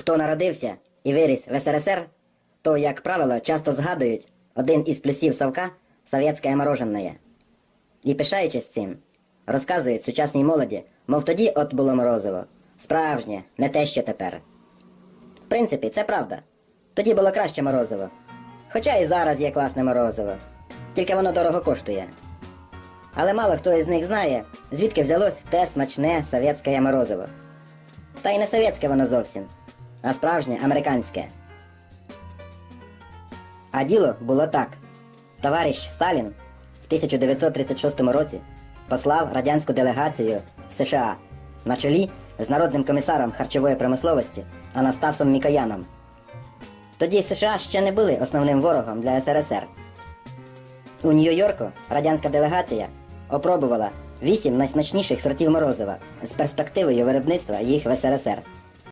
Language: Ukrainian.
Хто народився і виріс в СРСР, то, як правило, часто згадують один із плюсів совка совєтське мороженое. І пишаючись цим, розказують сучасній молоді, мов тоді от було морозиво. Справжнє, не те, що тепер. В принципі, це правда. Тоді було краще морозиво. Хоча і зараз є класне морозиво. Тільки воно дорого коштує. Але мало хто із них знає, звідки взялось те смачне совєтське морозиво. Та й не совєтське воно зовсім, а справжнє американське. А діло було так. Товариш Сталін в 1936 році послав радянську делегацію в США на чолі з народним комісаром харчової промисловості Анастасом Мікояном. Тоді США ще не були основним ворогом для СРСР. У Нью-Йорку радянська делегація опробувала вісім найсмачніших сортів морозива з перспективою виробництва їх в СРСР.